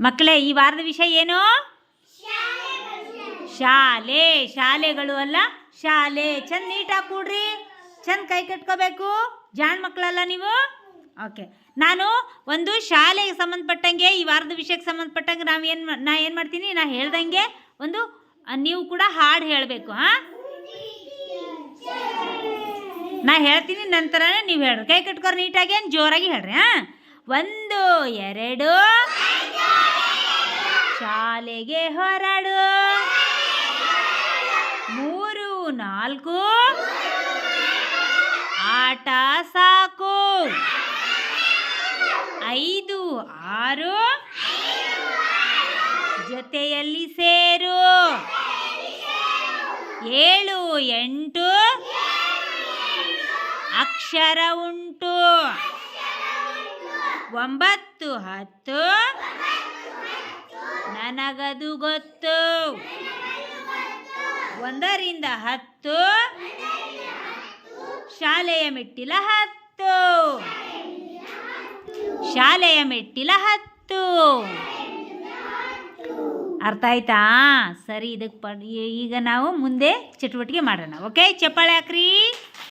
ಮಕ್ಕಳೇ, ಈ ವಾರದ ವಿಷಯ ಏನು? ಶಾಲೆ, ಶಾಲೆಗಳು ಅಲ್ಲ, ಶಾಲೆ. ಚಂದ ನೀಟಾಗಿ ಕೂಡ್ರಿ. ಚಂದ ಕೈ ಕಟ್ಕೋಬೇಕು. ಜಾಣ ಮಕ್ಕಳಲ್ಲ ನೀವು? ಓಕೆ. ನಾನು ಒಂದು ಶಾಲೆಗೆ ಸಂಬಂಧಪಟ್ಟಂಗೆ, ಈ ವಾರದ ವಿಷಯಕ್ಕೆ ಸಂಬಂಧಪಟ್ಟಂಗೆ ನಾವು ಏನು ನಾ ಏನು ಮಾಡ್ತೀನಿ? ನಾ ಹೇಳ್ದಂಗೆ ಒಂದು ನೀವು ಕೂಡ ಹಾಡು ಹೇಳಬೇಕು, ಹಾಂ? ನಾ ಹೇಳ್ತೀನಿ, ನಂತರನೇ ನೀವು ಹೇಳ್ರಿ. ಕೈ ಕಟ್ಕೋರಿ ನೀಟಾಗಿ, ಏನು ಜೋರಾಗಿ ಹೇಳ್ರಿ, ಹಾಂ? ಒಂದು, ಎರಡು ಶಾಲೆಗೆ ಹೊರಡು. ಮೂರು, ನಾಲ್ಕು. ಆಟ ಸಾಕು. ಐದು, ಆರು. ಜೊತೆಯಲ್ಲಿ ಸೇರು. ಏಳು, ಎಂಟು. ಅಕ್ಷರ ಉಂಟು. ಒಂಬತ್ತು, ಹತ್ತು. ನನಗದು ಗೊತ್ತು. ಒಂದರಿಂದ ಹತ್ತು. ಶಾಲೆಯ ಮೆಟ್ಟಿಲ ಹತ್ತು. ಶಾಲೆಯ ಮೆಟ್ಟಿಲ ಹತ್ತು. ಅರ್ಥ ಆಯ್ತಾ? ಸರಿ, ಇದಕ್ಕೆ ಈಗ ನಾವು ಮುಂದೆ ಚಟುವಟಿಕೆ ಮಾಡೋಣ. ಓಕೆ ಚಪ್ಪಾಳೆ ಹಾಕ್ರಿ.